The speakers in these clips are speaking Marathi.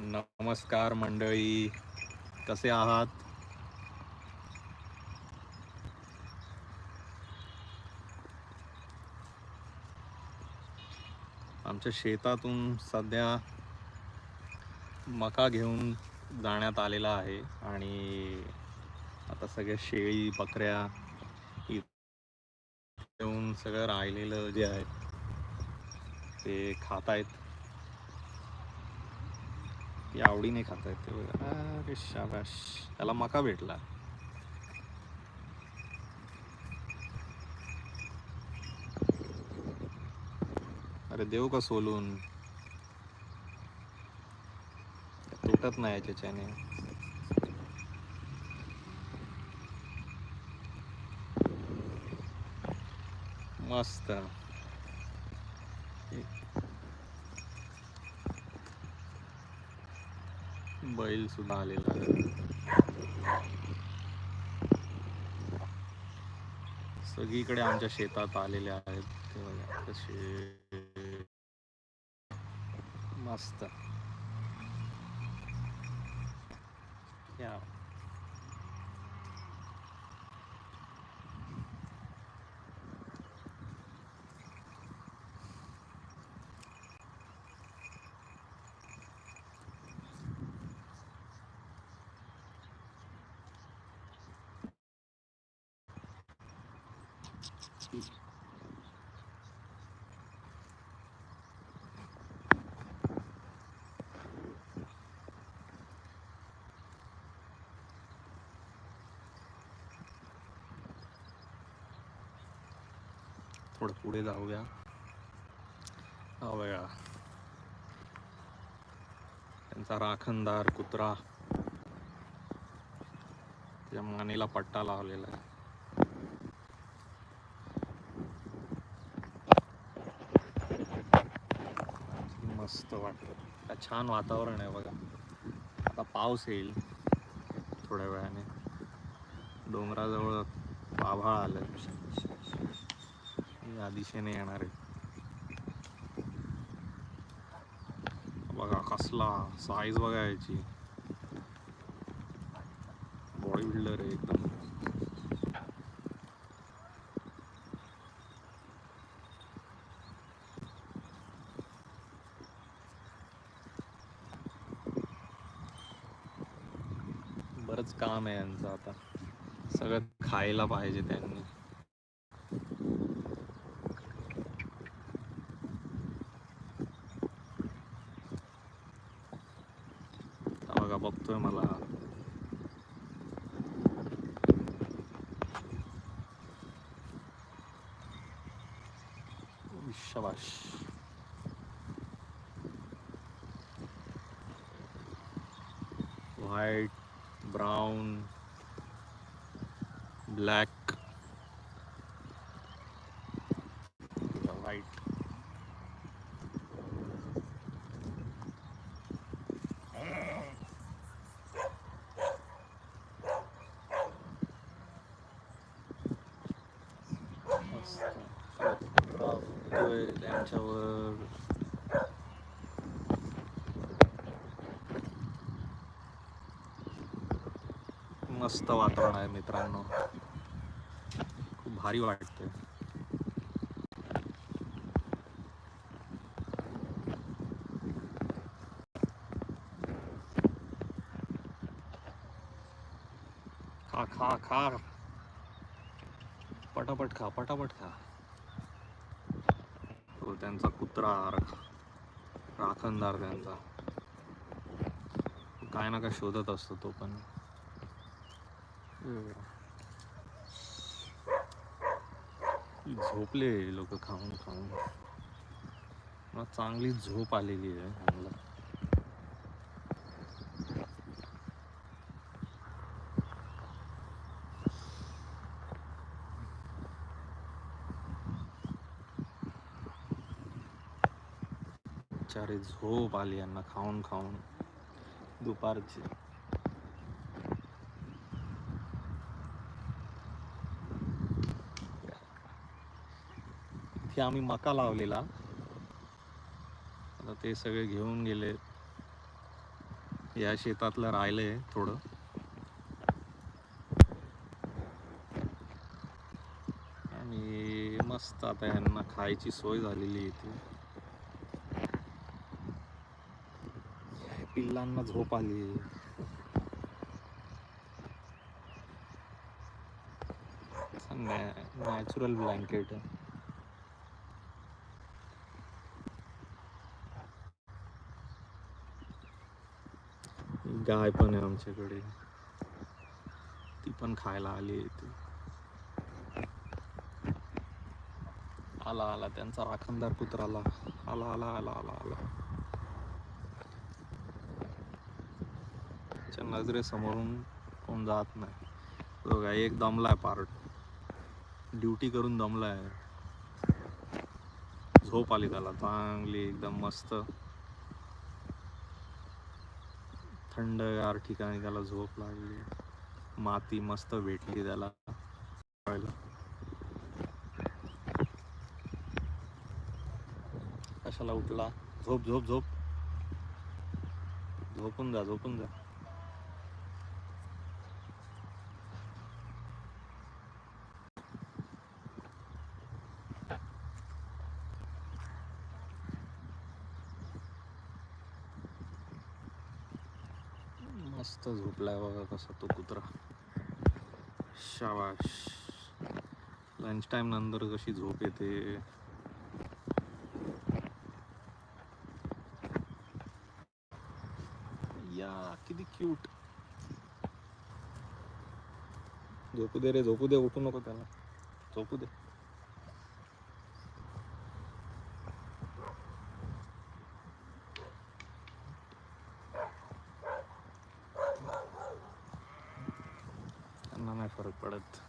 नमस्कार मंडळी. कसे आहात? आमच्या शेतातून सध्या मका घेऊन जाण्यात आलेला आहे आणि आता सगळ्या शेळी बकऱ्या घेऊन सगळं राहिलेलं जे आहे ते खात आहेत ती आवडीने खात आहेत ते बघा. अरे शाबाश त्याला मका भेटला. अरे देऊ का सोलून? तुटत नाही याच्याने मस्त. बैल सुद्धा आलेला आहे. सगळीकडे आमच्या शेतात आलेले आहेत. ते कसे मस्त. या. थोडं पुढे जाऊया. हा बघा. त्यांचा राखणदार कुत्रा. त्या मानेला पट्टा लावलेला आहे. का छान वातावरण आहे बघा. आता पाऊस येईल थोड्या वेळाने. डोंगराजवळ आभाळ आलं या दिशेने येणार आहे. बघा कसला साईज बघा याची. बॉडी बिल्डर आहे एकदम. काम आहे यांचं आता. सगळं खायला पाहिजे त्यांनी. बघा बघतोय मला. शबाश व्हाईट ब्राऊन ब्लॅक व्हाईट मस्त. बघतोय त्यांच्यावर मस्त वातावरण आहे मित्रांनो. खूप भारी वाटते खा खा खा. पटापट खा पटापट खा. तो त्यांचा कुत्रा राखणदार त्यांचा. काय ना काय शोधत असतो तो पण. झोपले लोक खाऊन खाऊन. मला चांगली झोप आलेली आहे ह्यांना. बिचारे झोप आली यांना खाऊन खाऊन. दुपारची. इथे आम्ही मका लावलेला. आता ते सगळे घेऊन गेले. या शेतातलं राहिलंय थोडं. आणि मस्त आता यांना खायची सोय झालेली आहे इथे. पिल्लांना झोप आली नॅचरल ब्लँकेट आहे. गाय पण आहे आमच्याकडे. ती पण खायला आली आहे इथे. आला आला. त्यांचा राखणदार कुत्रा आला. आला आला आला आला आला. त्याच्या नजरेसमोरून कोण जात नाही. बघा एक दमलाय पार्ट ड्युटी करून दमलाय. झोप आली त्याला. चांगली एकदम मस्त. थंडगार ठिकाणी त्याला झोप लागली. माती मस्त भेटली त्याला. कशाला उठला? झोप झोप झोप. झोपून जा झोपून जा. मस्त झोपलाय बघा कसा तो कुत्रा. शाबाश. लंच टाइम नंतर कशी झोप येते. या किती क्यूट झोपू दे रे झोपू दे उठू नको त्याला. झोपू दे त्यांना नाही फरक पडत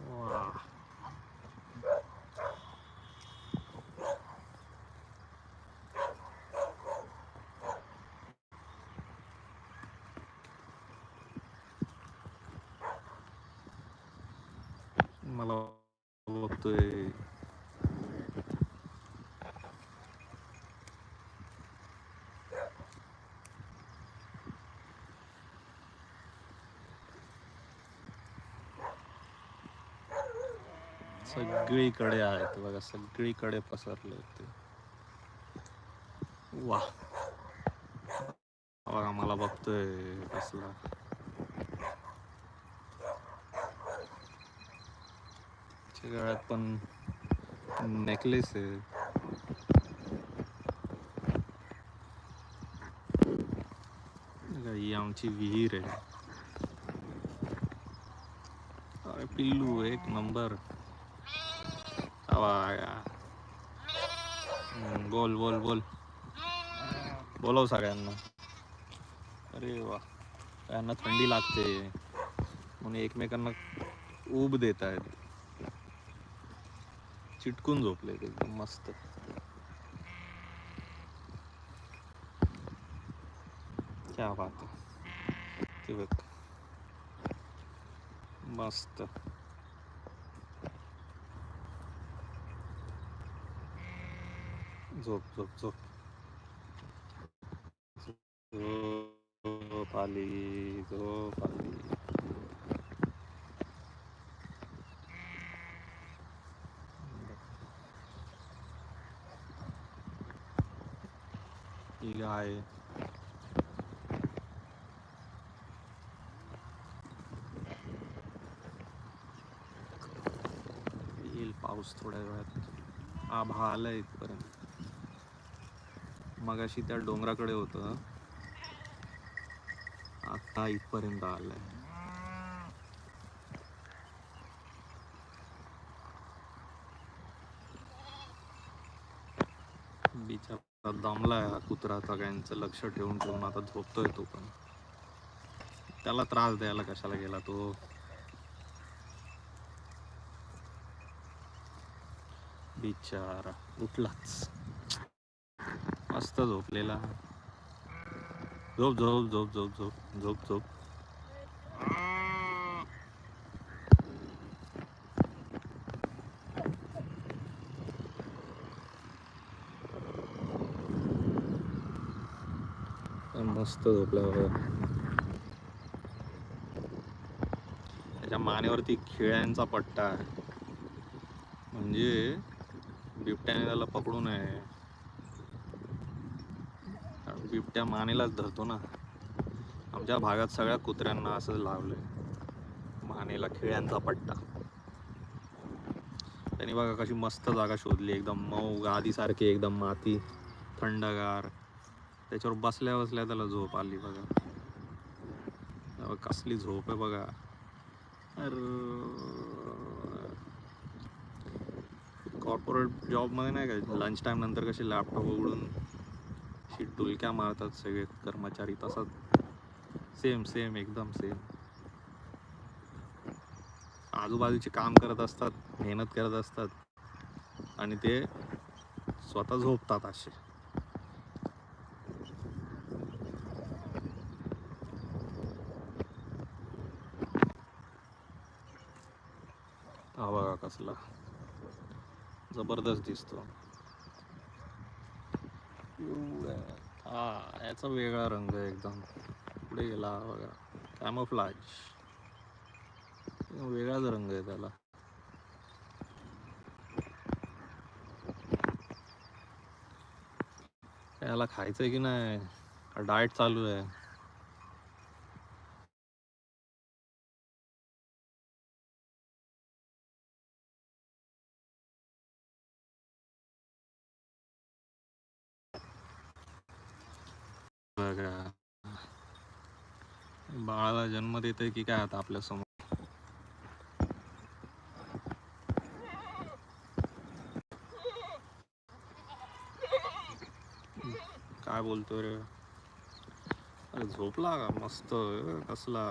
वा मला बघतोय सगळीकडे आहेत बघा सगळीकडे पसरले ते वा बघा मला बघतोय कसला आजच्या गळ्यात पण नेकलेस आहे. ही आमची विहीर आहे. अरे पिल्लू एक नंबर आवा बोल बोल बोल. बोलव सगळ्यांना. अरे वा यांना थंडी लागते. म्हणून एकमेकांना ऊब देत आहेत चिटकून झोपले ते एकदम मस्त. क्या बात ते बघ. मस्त. झोप झोप झोप. झोप आली झोप आली. ही येईल पाऊस थोड्या वेळात. आभा आलाय इथपर्यंत. मगाशी त्या डोंगराकडे होतं. आता इथपर्यंत आलाय. बिचारा दमला आहे कुत्रा सगळ्यांचं लक्ष ठेवून ठेवून आता झोपतोय तो पण. त्याला त्रास द्यायला कशाला गेला तो? बिचारा उठलाच. मस्त झोपलेला. झोप झोप झोप झोप झोप झोप झोप. मस्त झोपला त्याच्या मानेवरती खिळ्यांचा पट्टा आहे. म्हणजे बिबट्याने त्याला पकडू नये. कारण बिबट्या मानेलाच धरतो ना. आमच्या भागात सगळ्या कुत्र्यांना असं लावलंय. मानेला खिळ्यांचा पट्टा. त्यांनी बघा कशी मस्त जागा शोधली. एकदम मऊ गादीसारखी एकदम माती थंडगार. त्याच्यावर बसल्या बसल्या त्याला झोप आली बघा. कसली झोप आहे बघा. कॉर्पोरेट जॉबमध्ये नाही का लंच टाईम नंतर कसे लॅपटॉप उघडून अशी डुलक्या मारतात सगळे कर्मचारी तसाच. सेम सेम एकदम सेम आजूबाजूचे काम करत असतात मेहनत करत असतात. आणि ते स्वतः झोपतात असे हा बघा कसला जबरदस्त दिसतो. हा याचा वेगळा रंग आहे एकदम. पुढे गेला बघा. कॅमोफ्लाज वेगळाच रंग आहे त्याला. याला खायचं आहे की नाही? डाएट चालू आहे बघा बाळाला जन्म देते की काय आता आपल्यासमोर काय बोलतोय रे? अरे झोपला का मस्त? कसला?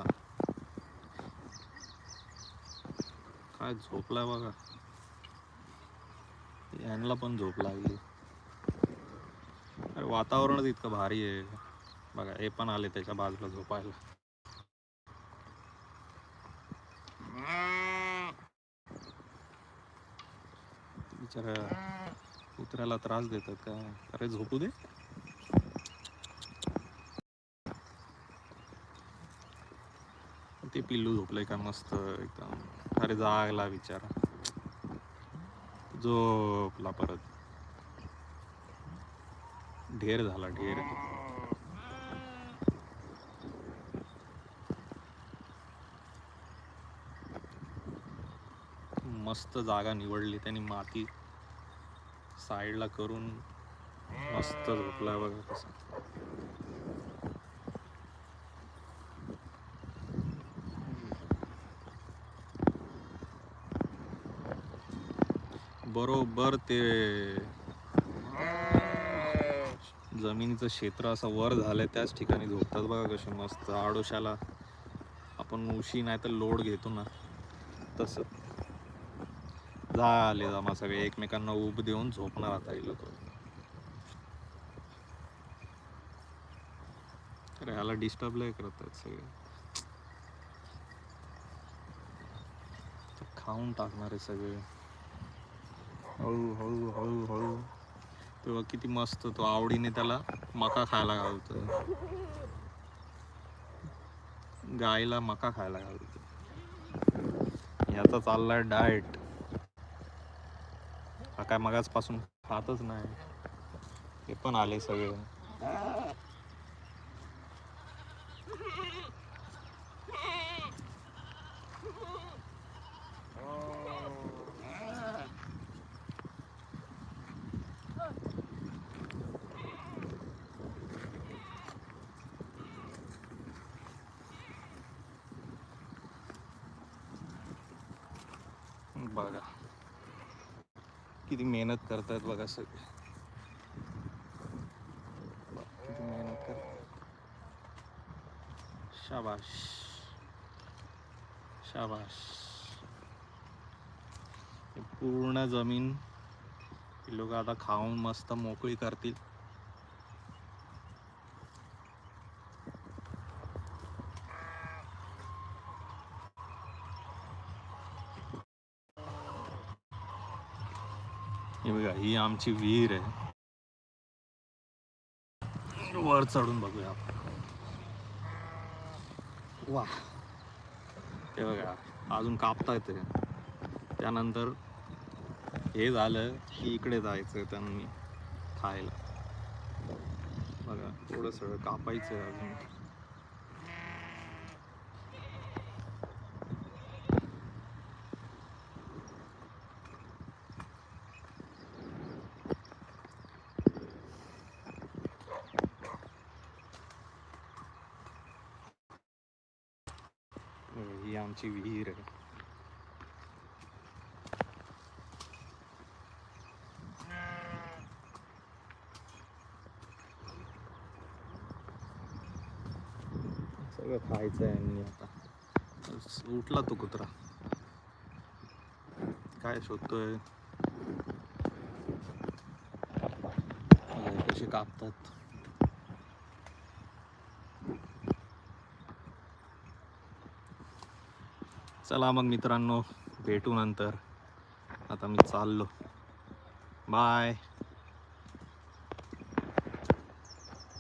काय झोपलाय बघा. यांना पण झोप लागली. अरे वातावरणच इतकं भारी आहे. बघा हे पण आले त्याच्या बाजूला झोपायला. बिचारा कुत्र्याला त्रास देतात का? अरे झोपू दे. ते पिल्लू झोपलंय का मस्त एकदम. अरे जागला बिचारा. झोपला परत. ढेर झाला ढेर. मस्त जागा निवडली. त्यांनी माती साईडला करून मस्त झोपला बघा कसं. बरोबर ते जमिनीचं क्षेत्र असं वर झालंय त्याच ठिकाणी झोपतात बघा कसे मस्त. आडोशाला आपण उशी नाही तर लोड घेतो ना. तसं. झाले जमा सगळे. एकमेकांना उब देऊन झोपणार आता हे लोक. अरे ह्याला डिस्टर्ब लय करत आहेत सगळे. खाऊन टाकणार आहे सगळे. हळू हळू हळू हळू. तेव्हा किती मस्त तो आवडीने त्याला मका खायला घालतोय गायला मका खायला घालतोय याचा चाललाय डाएट हा काय मगाचपासून खातच नाही. ते पण आले सगळे बघा किती मेहनत करतायत बघा सगळे. किती मेहनत करतायत शाबाश शाबाश हे पूर्ण जमीन लोक आता खाऊन मस्त मोकळी करतील. आमची विहीर आहे. वर चढून बघूया आपण. वा. ते बघा अजून कापता येते त्यानंतर हे झालं की इकडे जायचं त्यांनी खायला. बघा थोडंसं कापायचं अजून. पाण्याची विहीर आहे. सगळं खायचं आहे आणि आता. उठला तो कुत्रा. काय शोधतोय? कसे कापतात? चला मग मित्रांनो भेटू नंतर. आता मी चाललो. बाय